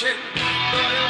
shit.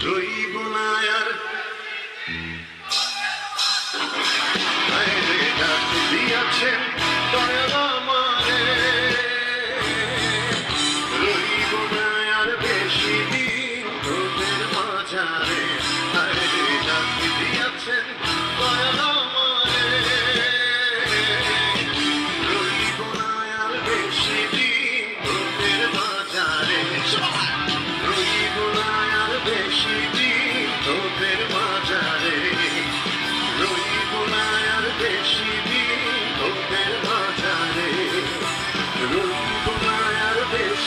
Aleluia.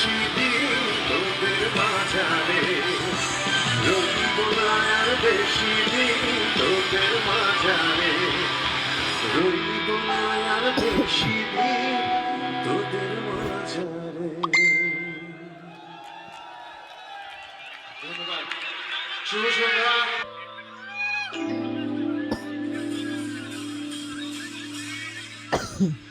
হাসিতে তোদের বাজারে রবিবার বেশি দিন তোদের বাজারে রবিবার বেশি দিন তোদের বাজারে ধন্যবাদ শুভ সন্ধ্যা Hmm.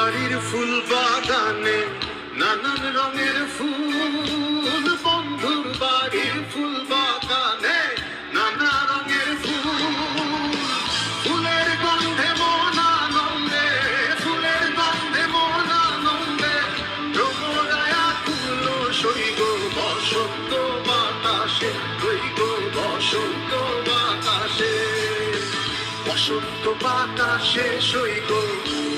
বাড়ির ফুল বাগানে, নানান রঙের ফুল, বন্ধুর বাড়ির ফুল বাগানে, নানা রঙের ফুল। ফুলের গন্ধে মন আনন্দে, ফুলের গন্ধে মন আনন্দে ভ্রমরায়া কুলো সইগ বসন্ত বাতাসে সইগ বসন্ত বাতাসে বসন্ত বাতাসে সইগ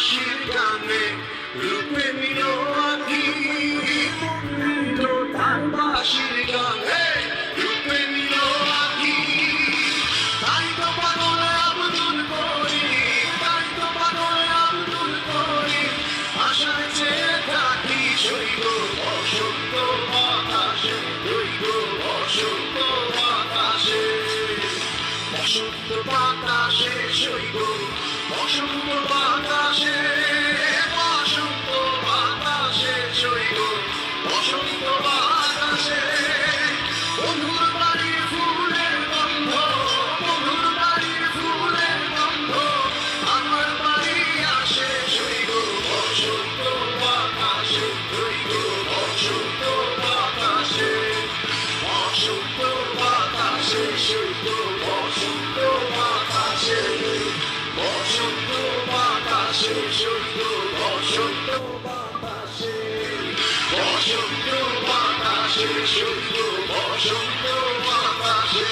したね夢見の秋。の魂がね。বাতাসে সইব বসন্ত বাতাসে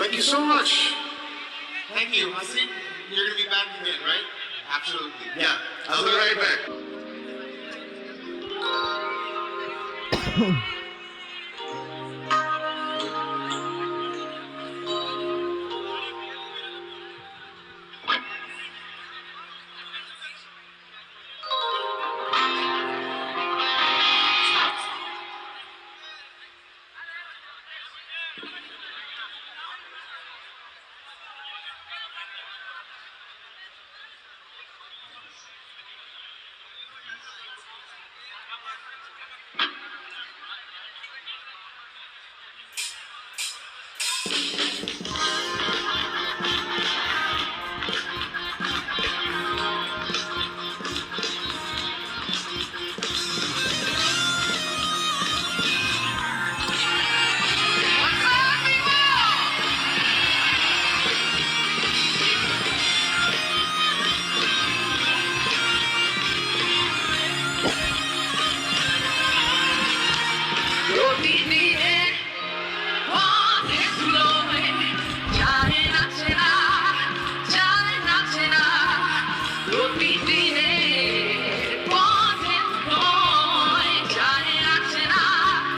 Thank you so much. Thank you. I see you're gonna be back again, right? Absolutely. Yeah, I'll be right back. Stone.